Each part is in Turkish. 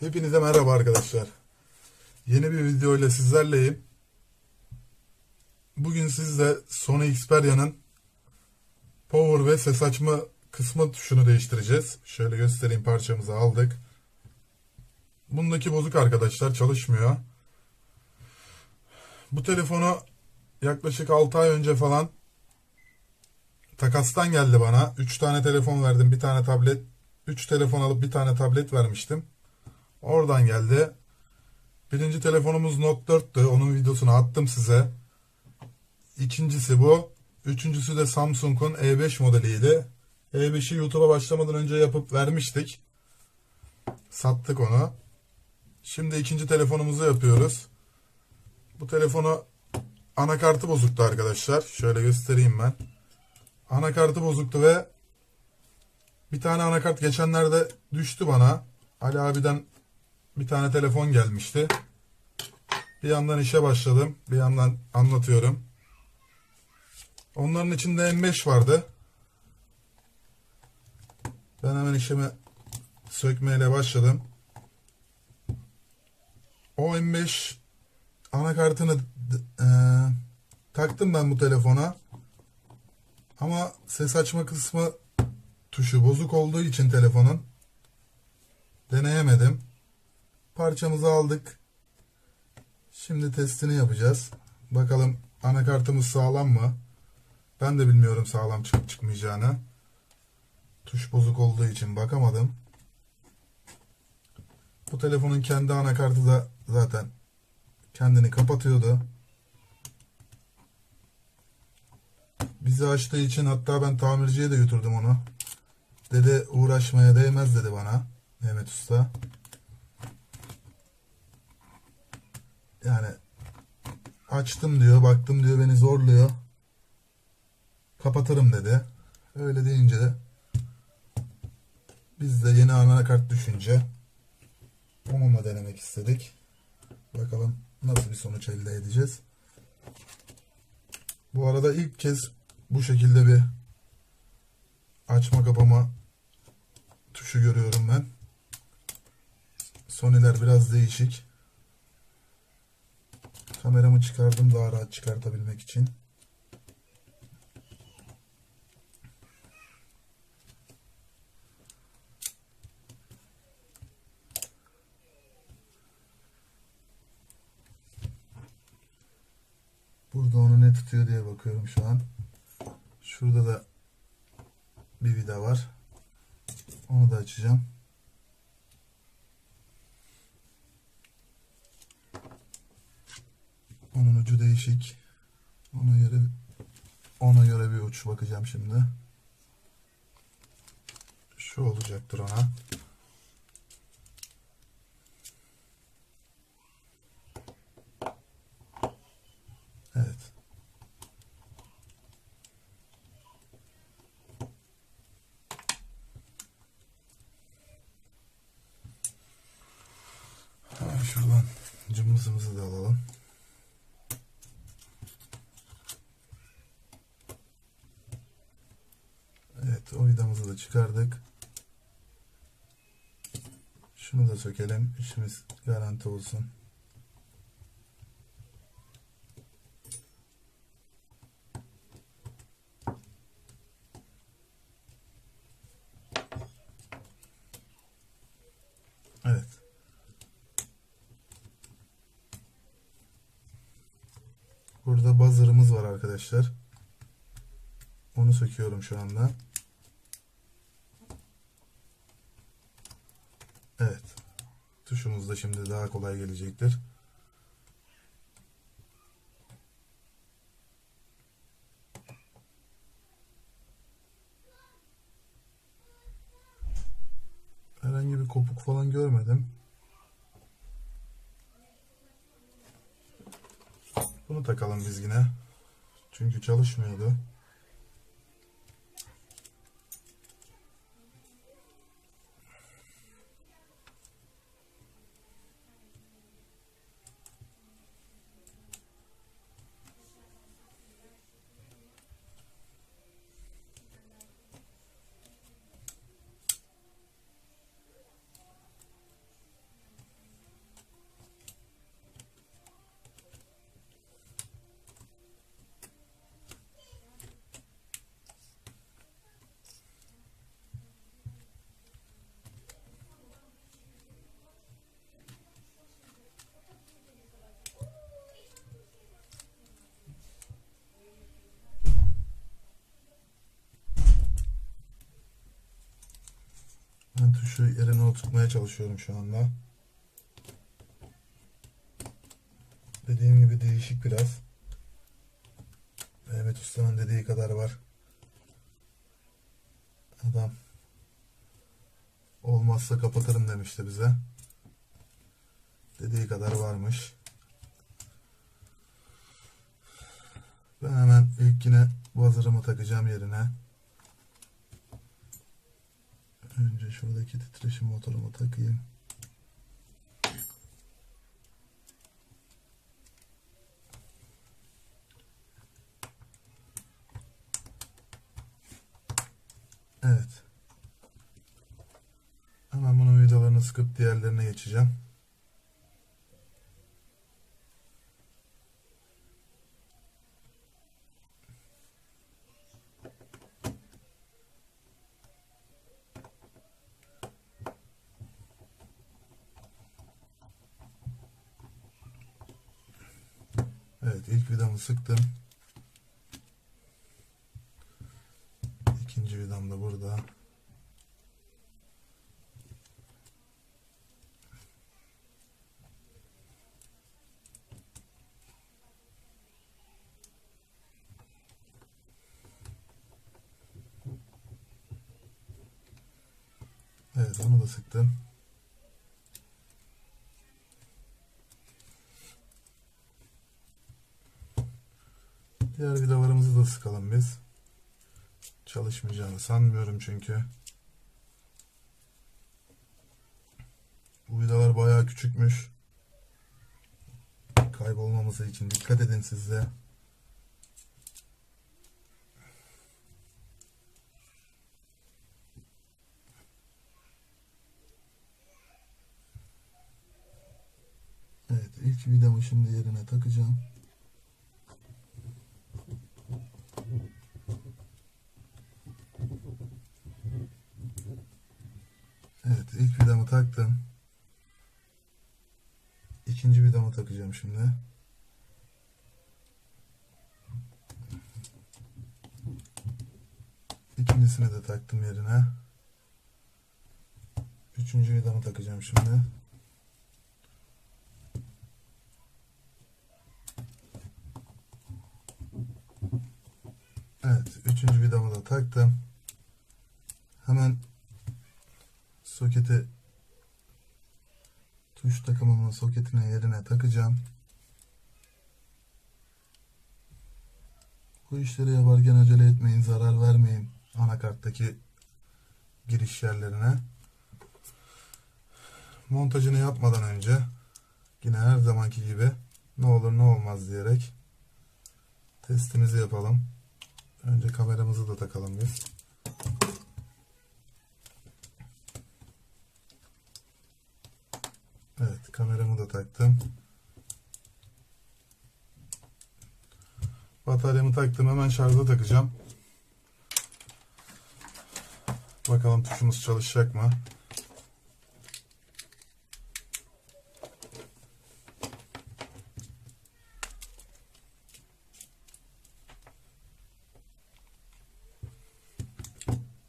Hepinize merhaba arkadaşlar. Yeni bir video ile sizlerleyim. Bugün sizle Sony Xperia'nın power ve ses açma kısmı tuşunu değiştireceğiz. Şöyle göstereyim parçamızı aldık. Bundaki bozuk arkadaşlar çalışmıyor. Bu telefonu yaklaşık 6 ay önce falan takastan geldi bana. 3 tane telefon verdim, bir tane tablet. 3 telefon alıp bir tane tablet vermiştim. Oradan geldi. Birinci telefonumuz Note 4'tü. Onun videosunu attım size. İkincisi bu. Üçüncüsü de Samsung'un E5 modeliydi. E5'i YouTube'a başlamadan önce yapıp vermiştik. Sattık onu. Şimdi ikinci telefonumuzu yapıyoruz. Bu telefonu anakartı bozuktu arkadaşlar. Şöyle göstereyim ben. Anakartı bozuktu ve bir tane anakart geçenlerde düştü bana. Ali abiden bir tane telefon gelmişti. Bir yandan işe başladım. Bir yandan anlatıyorum. Onların içinde M5 vardı. Ben hemen işimi sökmeyle başladım. O M5 anakartını e, taktım ben bu telefona. Ama ses açma kısmı tuşu bozuk olduğu için telefonun deneyemedim. Parçamızı aldık. Şimdi testini yapacağız. Bakalım anakartımız sağlam mı? Ben de bilmiyorum sağlam çıkıp çıkmayacağını. Tuş bozuk olduğu için bakamadım. Bu telefonun kendi anakartı da zaten kendini kapatıyordu. Bizi açtığı için hatta ben tamirciye de götürdüm onu. Dede uğraşmaya değmez dedi bana Mehmet Usta. Yani açtım diyor, baktım diyor beni zorluyor. Kapatırım dedi. Öyle deyince de biz de yeni anakart düşünce onunla denemek istedik. Bakalım nasıl bir sonuç elde edeceğiz. Bu arada ilk kez bu şekilde bir açma kapama tuşu görüyorum ben. Sony'ler biraz değişik. Kameramı çıkardım daha rahat çıkartabilmek için. Burada onu ne tutuyor diye bakıyorum şu an. Şurada da bir vida var. Onu da açacağım. Onun ucu değişik. Ona göre ona göre bir uç bakacağım şimdi. Şu olacaktır ona. Evet. Hemen şuradan cımbızımızı da alalım. Evet o vidamızı da çıkardık. Şunu da sökelim. İşimiz garanti olsun. Evet. Burada buzzer'ımız var arkadaşlar. Onu söküyorum şu anda. Evet. Tuşumuz da şimdi daha kolay gelecektir. Herhangi bir kopuk falan görmedim. Takalım biz yine. Çünkü çalışmıyordu. Tuşu yerine oturtmaya çalışıyorum şu anda. Dediğim gibi değişik biraz. Mehmet Usta'nın dediği kadar var. Adam olmazsa kapatırım demişti bize. Dediği kadar varmış. Ben hemen ilk yine buzzer'ımı takacağım yerine. Önce şuradaki titreşim motorumu takayım. Evet. Hemen bunun vidalarını sıkıp diğerlerine geçeceğim. Evet ilk vidamı sıktım. İkinci vidam da burada. Evet onu da sıktım. Diğer vidalarımızı da sıkalım biz. Çalışmayacağını sanmıyorum çünkü. Bu vidalar bayağı küçükmüş. Kaybolmaması için dikkat edin siz de. Evet ilk vidamı şimdi yerine takacağım. Evet ilk vidamı taktım. İkinci takacağım şimdi. İkincisini de taktım yerine. Üçüncü vidamı takacağım şimdi. Evet, üçüncü vidamı da taktım. Hemen soketi tuş takımımın soketine yerine takacağım. Bu işleri yaparken acele etmeyin, zarar vermeyin anakarttaki giriş yerlerine. Montajını yapmadan önce yine her zamanki gibi ne olur ne olmaz diyerek testimizi yapalım. Önce kameramızı da takalım biz. Evet kameramı da taktım. Bataryamı taktım hemen şarja takacağım. Bakalım tuşumuz çalışacak mı?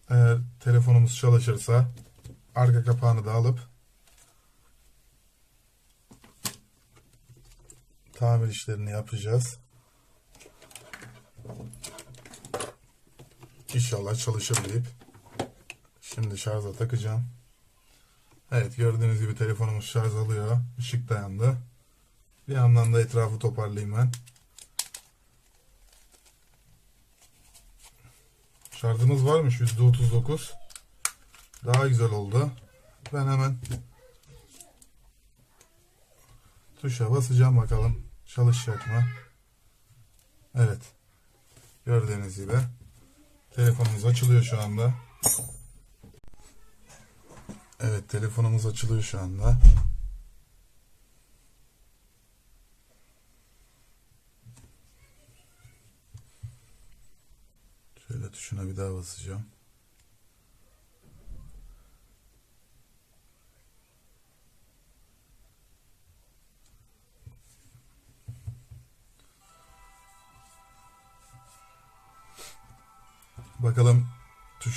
Eğer telefonumuz çalışırsa arka kapağını da alıp tamir işlerini yapacağız. İnşallah çalışır deyip şimdi şarja takacağım. Evet gördüğünüz gibi telefonumuz şarj alıyor. Işık da yandı. Bir yandan da etrafı toparlayayım ben. Şarjımız varmış %39. Daha güzel oldu. Ben hemen tuşa basacağım bakalım çalışacak mı? Evet. Gördüğünüz gibi telefonumuz açılıyor şu anda. Evet telefonumuz açılıyor şu anda. Şöyle tuşuna bir daha basacağım.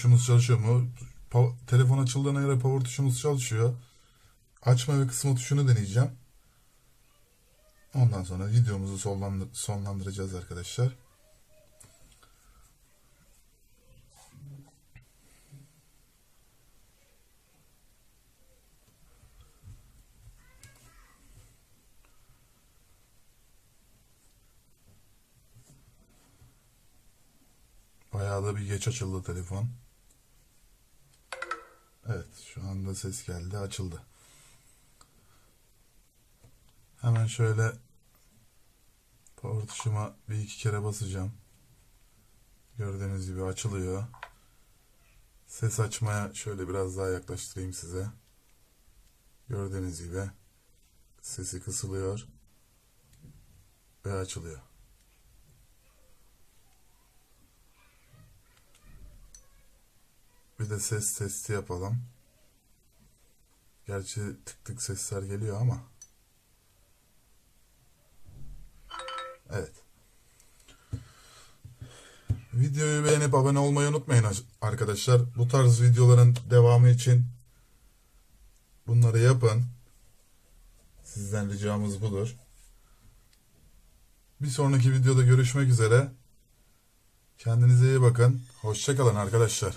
Tuşumuz çalışıyor mu? Pa- telefon açıldığına göre power tuşumuz çalışıyor. Açma ve kısma tuşunu deneyeceğim. Ondan sonra videomuzu sonlandır- sonlandıracağız arkadaşlar. Bayağı da bir geç açıldı telefon. Evet, şu anda ses geldi, açıldı. Hemen şöyle power tuşuma bir iki kere basacağım. Gördüğünüz gibi açılıyor. Ses açmaya şöyle biraz daha yaklaştırayım size. Gördüğünüz gibi sesi kısılıyor ve açılıyor. Bir de ses testi yapalım. Gerçi tık tık sesler geliyor ama. Evet. Videoyu beğenip abone olmayı unutmayın arkadaşlar. Bu tarz videoların devamı için bunları yapın. Sizden ricamız budur. Bir sonraki videoda görüşmek üzere. Kendinize iyi bakın. Hoşçakalın arkadaşlar.